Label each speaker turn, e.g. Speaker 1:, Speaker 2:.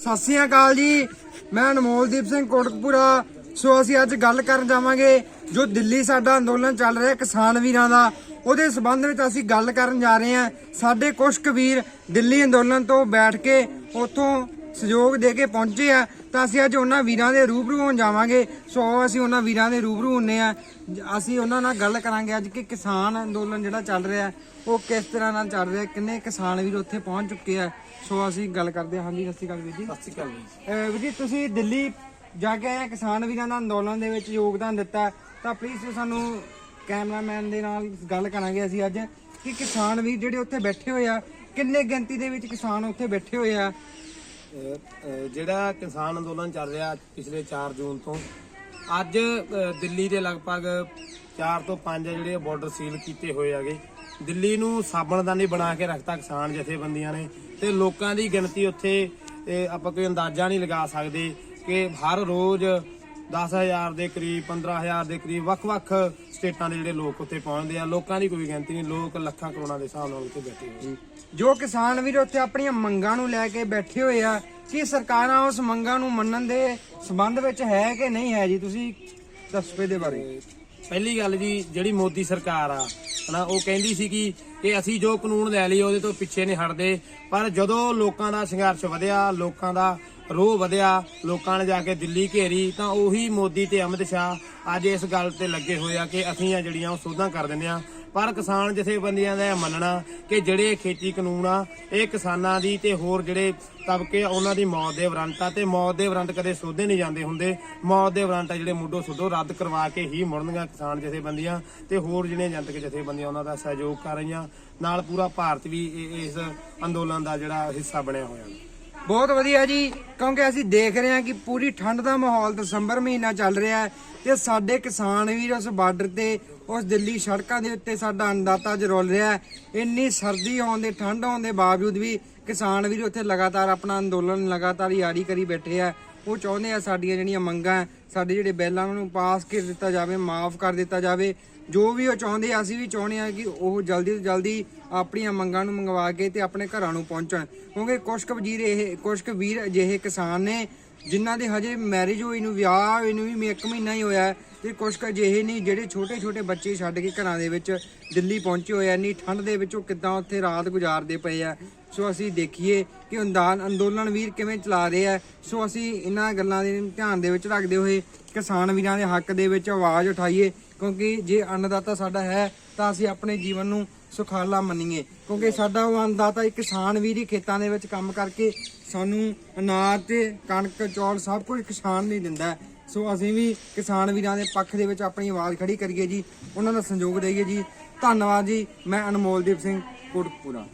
Speaker 1: ਸਤਿ ਸ੍ਰੀ ਅਕਾਲ ਜੀ। ਮੈਂ ਅਨਮੋਲਦੀਪ ਸਿੰਘ ਕੋਟਕਪੂਰਾ। ਸੋ ਅਸੀਂ ਅੱਜ ਗੱਲ ਕਰਨ ਜਾਵਾਂਗੇ ਜੋ ਦਿੱਲੀ ਸਾਡਾ ਅੰਦੋਲਨ ਚੱਲ ਰਿਹਾ ਕਿਸਾਨ ਵੀਰਾਂ ਦਾ। ਉਹਦੇ ਸਬੰਧ ਵਿੱਚ ਅਸੀਂ ਗੱਲ ਕਰਨ ਜਾ ਰਹੇ ਹਾਂ। ਸਾਡੇ ਕੁਝ ਕੁ ਵੀਰ ਦਿੱਲੀ ਅੰਦੋਲਨ ਤੋਂ ਬੈਠ ਕੇ ਉੱਥੋਂ ਸਹਿਯੋਗ ਦੇ ਕੇ ਪਹੁੰਚੇ ਆ। ਤਾਂ ਅਸੀਂ ਅੱਜ ਉਹਨਾਂ ਵੀਰਾਂ ਦੇ ਰੂਬਰੂ ਹੋਣ ਜਾਵਾਂਗੇ। ਸੋ ਅਸੀਂ ਉਹਨਾਂ ਵੀਰਾਂ ਦੇ ਰੂਬਰੂ ਹੁੰਨੇ ਆ। ਅਸੀਂ ਉਹਨਾਂ ਨਾਲ ਗੱਲ ਕਰਾਂਗੇ ਅੱਜ ਕਿ ਕਿਸਾਨ ਅੰਦੋਲਨ ਜਿਹੜਾ ਚੱਲ ਰਿਹਾ ਉਹ ਕਿਸ ਤਰ੍ਹਾਂ ਨਾਲ ਚੱਲ ਰਿਹਾ ਕਿੰਨੇ ਕਿਸਾਨ ਵੀਰ ਉੱਥੇ ਪਹੁੰਚ ਚੁੱਕੇ ਆ। ਸੋ ਅਸੀਂ ਗੱਲ ਕਰਦੇ ਹਾਂ। ਹਾਂਜੀ ਸਤਿ ਸ਼੍ਰੀ ਅਕਾਲ ਵੀਰ ਜੀ।
Speaker 2: ਸਤਿ ਸ਼੍ਰੀ ਅਕਾਲ
Speaker 1: ਵੀਰ ਜੀ ਤੁਸੀਂ ਦਿੱਲੀ ਜਾ ਕੇ ਆਏ ਕਿਸਾਨ ਵੀਰਾਂ ਦਾ ਅੰਦੋਲਨ ਦੇ ਵਿੱਚ ਯੋਗਦਾਨ ਦਿੱਤਾ। ਤਾਂ ਪਲੀਜ਼ ਸਾਨੂੰ ਕੈਮਰਾਮੈਨ ਦੇ ਨਾਲ ਗੱਲ ਕਰਾਂਗੇ ਅਸੀਂ ਅੱਜ ਕਿ ਕਿਸਾਨ ਵੀਰ ਜਿਹੜੇ ਉੱਥੇ ਬੈਠੇ ਹੋਏ ਆ ਕਿੰਨੇ ਗਿਣਤੀ ਦੇ ਵਿੱਚ ਕਿਸਾਨ ਉੱਥੇ ਬੈਠੇ ਹੋਏ ਆ।
Speaker 2: ਜਿਹੜਾ ਕਿਸਾਨ ਅੰਦੋਲਨ ਚੱਲ ਰਿਹਾ ਪਿਛਲੇ 4 ਜੂਨ ਤੋਂ, ਅੱਜ ਦਿੱਲੀ ਦੇ ਲਗਭਗ 4 ਤੋਂ 5 ਜਿਹੜੇ ਬਾਰਡਰ ਸੀਲ ਕੀਤੇ ਹੋਏ ਹੈਗੇ। ਦਿੱਲੀ ਨੂੰ ਸਾਬਣਦਾਨੀ ਬਣਾ ਕੇ ਰੱਖਤਾ ਕਿਸਾਨ ਜਥੇਬੰਦੀਆਂ ਨੇ ਤੇ ਲੋਕਾਂ ਦੀ ਗਿਣਤੀ ਉੱਥੇ ਆਪਾਂ ਕੋਈ ਅੰਦਾਜ਼ਾ ਨਹੀਂ ਲਗਾ ਸਕਦੇ ਕਿ ਹਰ ਰੋਜ਼ 10000 ਦੇ ਕਰੀਬ 15000 ਦੇ ਕਰੀਬ ਵੱਖ-ਵੱਖ ਸਟੇਟਾਂ ਦੇ ਜਿਹੜੇ ਲੋਕ ਉੱਥੇ ਪਹੁੰਚਦੇ ਆ। ਲੋਕਾਂ ਦੀ ਕੋਈ ਗਿਣਤੀ ਨਹੀਂ, ਲੋਕ ਲੱਖਾਂ ਕਰੋੜਾਂ ਦੇ ਹਿਸਾਬ ਨਾਲ ਉੱਥੇ ਬੈਠੇ ਹੋਏ
Speaker 1: ਜੋ ਕਿਸਾਨ ਵੀਰ ਉੱਥੇ ਆਪਣੀਆਂ ਮੰਗਾਂ ਨੂੰ ਲੈ ਕੇ ਬੈਠੇ ਹੋਏ ਆ, ਕੀ ਸਰਕਾਰਾਂ ਉਸ ਮੰਗਾਂ ਨੂੰ ਮੰਨਣ ਦੇ ਸਬੰਧ ਵਿੱਚ ਹੈ ਕਿ ਨਹੀਂ ਹੈ ਜੀ? ਤੁਸੀਂ ਦੱਸੋ ਇਹਦੇ ਬਾਰੇ।
Speaker 2: ਪਹਿਲੀ ਗੱਲ ਜੀ, ਜਿਹੜੀ ਮੋਦੀ ਸਰਕਾਰ ਆ, ਹਨਾ, ਉਹ ਕਹਿੰਦੀ ਸੀ ਕਿ ਕਿ ਅਸੀਂ ਜੋ ਕਾਨੂੰਨ ਲੈ ਲਈ ਉਹਦੇ ਤੋਂ ਪਿੱਛੇ ਨਹੀਂ ਹਟਦੇ। ਪਰ ਜਦੋਂ ਲੋਕਾਂ ਦਾ ਸੰਘਰਸ਼ ਵਧਿਆ, ਲੋਕਾਂ ਦਾ ਰੋਹ ਵਧਿਆ ਲੋਕਾਂ ਨੇ ਜਾ ਕੇ ਦਿੱਲੀ ਘੇਰੀ ਤਾਂ ਉਹੀ ਮੋਦੀ ਤੇ ਅਮਿਤ ਸ਼ਾਹ ਅੱਜ ਇਸ ਗੱਲ ਤੇ ਲੱਗੇ ਹੋਏ ਆ ਕਿ ਅਸੀਂ ਆ ਜਿਹੜੀਆਂ ਉਹ ਸੋਧਾਂ ਕਰ ਦਿੰਦੇ ਆ। ਪਰ ਕਿਸਾਨ ਜਥੇਬੰਦੀਆਂ ਦਾ ਇਹ ਮੰਨਣਾ ਕਿ ਜਿਹੜੇ ਖੇਤੀ ਕਾਨੂੰਨ ਆ ਇਹ ਕਿਸਾਨਾਂ ਦੀ ਤੇ ਹੋਰ ਜਿਹੜੇ ਤਬਕੇ ਆ, ਉਹਨਾਂ ਦੀ ਮੌਤ ਦੇ ਵਾਰੰਟ ਆ ਤੇ ਮੌਤ ਦੇ ਵਾਰੰਟ ਕਦੇ ਸੋਧੇ ਨਹੀਂ ਜਾਂਦੇ ਹੁੰਦੇ। ਮੌਤ ਦੇ ਵਾਰੰਟ ਆ ਜਿਹੜੇ ਮੁੱਢੋ ਸੁੱਧੋ ਰੱਦ ਕਰਵਾ ਕੇ ਹੀ ਮੁੜਨਗੀਆਂ ਕਿਸਾਨ ਜਥੇਬੰਦੀਆਂ ਤੇ ਹੋਰ ਜਿਹੜੀਆਂ ਜਨਤਕ ਜਥੇਬੰਦੀਆਂ ਉਹਨਾਂ ਦਾ ਸਹਿਯੋਗ ਕਰ ਰਹੀਆਂ। ਨਾਲ ਪੂਰਾ ਭਾਰਤ ਵੀ ਇਹ- ਇਸ ਅੰਦੋਲਨ ਦਾ ਜਿਹੜਾ ਹਿੱਸਾ ਬਣਿਆ ਹੋਇਆ।
Speaker 1: ਬਹੁਤ ਵਧੀਆ ਜੀ। ਕਿਉਂਕਿ ਅਸੀਂ ਦੇਖ ਰਹੇ ਹਾਂ ਕਿ ਪੂਰੀ ਠੰਡ ਦਾ ਮਾਹੌਲ ਦਸੰਬਰ ਮਹੀਨਾ ਚੱਲ ਰਿਹਾ ਹੈ ਤੇ ਸਾਡੇ ਕਿਸਾਨ ਵੀਰ ਉਸ ਬਾਰਡਰ ਤੇ, ਉਸ ਦਿੱਲੀ ਸੜਕਾਂ ਦੇ ਉੱਤੇ ਸਾਡਾ ਅੰਦਾਤਾ ਜਰੋਲ ਰਿਹਾ ਹੈ। ਇੰਨੀ ਸਰਦੀ ਆਉਣ ਦੇ, ਠੰਡ ਆਉਣ ਦੇ ਬਾਵਜੂਦ ਵੀ ਕਿਸਾਨ ਵੀਰ ਉੱਥੇ ਲਗਾਤਾਰ ਆਪਣਾ ਅੰਦੋਲਨ ਲਗਾਤਾਰ ਯਾਰੀ ਕਰੀ ਬੈਠੇ ਆ। ਉਹ ਚਾਹੁੰਦੇ ਆ ਸਾਡੀਆਂ ਜਿਹੜੀਆਂ ਮੰਗਾਂ, ਸਾਡੇ ਜਿਹੜੇ ਬਿੱਲ ਬਿੱਲਾਂ ਨੂੰ ਪਾਸ ਕਰ ਦਿੱਤਾ ਜਾਵੇ, ਮਾਫ ਕਰ ਦਿੱਤਾ ਜਾਵੇ। ਜੋ ਵੀ ਉਹ ਚਾਹੁੰਦੇ ਆ, ਅਸੀਂ ਵੀ ਚਾਹੁੰਦੇ ਆ ਕਿ ਉਹ ਜਲਦੀ ਤੋਂ ਜਲਦੀ ਆਪਣੀਆਂ ਮੰਗਾਂ ਨੂੰ ਮੰਗਵਾ ਕੇ ਤੇ ਆਪਣੇ ਘਰਾਂ ਨੂੰ ਪਹੁੰਚਣ। ਕਿਉਂਕਿ ਕੁਛ ਕੁ ਵਜ਼ੀਰ ਇਹ ਕੁਛ ਕੁ ਵੀਰ ਅਜਿਹੇ ਕਿਸਾਨ ਨੇ ਜਿਨ੍ਹਾਂ ਦੇ ਹਜੇ ਮੈਰਿਜ ਹੋਈ ਨੂੰ ਵਿਆਹ ਹੋਏ ਨੂੰ ਵੀ ਇੱਕ ਮਹੀਨਾ ਹੀ ਹੋਇਆ ਹੈ ਤੇ ਕੁਛ ਕੁ ਅਜਿਹੇ ਨਹੀਂ ਜਿਹੜੇ ਛੋਟੇ ਛੋਟੇ ਬੱਚੇ ਛੱਡ ਕੇ ਘਰਾਂ ਦੇ ਵਿੱਚ ਦਿੱਲੀ ਪਹੁੰਚੇ ਹੋਏ ਆ ਨਹੀਂ ਠੰਡ ਦੇ ਵਿੱਚ ਉਹ ਕਿੱਦਾਂ ਉੱਥੇ ਰਾਤ ਗੁਜ਼ਾਰਦੇ ਪਏ ਆ ਸੋ ਅਸੀਂ ਦੇਖੀਏ ਕਿ ਅੰਦਾਨ ਅੰਦੋਲਨ ਵੀਰ ਕਿਵੇਂ ਚਲਾ ਰਹੇ ਆ ਸੋ ਅਸੀਂ ਇਹਨਾਂ ਗੱਲਾਂ ਦੇ ਧਿਆਨ ਦੇ ਵਿੱਚ ਰੱਖਦੇ ਹੋਏ ਕਿਸਾਨ ਵੀਰਾਂ ਦੇ ਹੱਕ ਦੇ ਵਿੱਚ ਆਵਾਜ਼ ਉਠਾਈਏ, ਕਿਉਂਕਿ ਜੇ ਅੰਨਦਾਤਾ ਸਾਡਾ ਹੈ ਤਾਂ ਅਸੀਂ ਆਪਣੇ ਜੀਵਨ ਨੂੰ ਸੁਖਾਲਾ ਮੰਨੀਏ। ਕਿਉਂਕਿ ਸਾਡਾ ਉਹ ਅੰਨਦਾਤਾ ਇੱਕ ਕਿਸਾਨ ਵੀਰ ਹੀ ਖੇਤਾਂ ਦੇ ਵਿੱਚ ਕੰਮ ਕਰਕੇ ਸਾਨੂੰ ਅਨਾਜ ਤੇ ਕਣਕ, ਚੌਲ ਸਭ ਕੁਝ ਕਿਸਾਨ ਨਹੀਂ ਦਿੰਦਾ ਸੋ ਅਸੀਂ ਵੀ ਕਿਸਾਨ ਵੀਰਾਂ ਦੇ ਪੱਖ ਦੇ ਵਿੱਚ ਆਪਣੀ ਆਵਾਜ਼ ਖੜੀ ਕਰੀਏ ਜੀ, ਉਹਨਾਂ ਦਾ ਸੰਯੋਗ ਦੇਈਏ ਜੀ। ਧੰਨਵਾਦ ਜੀ, ਮੈਂ ਅਨਮੋਲਦੀਪ ਸਿੰਘ ਕੋਟਕਪੂਰਾ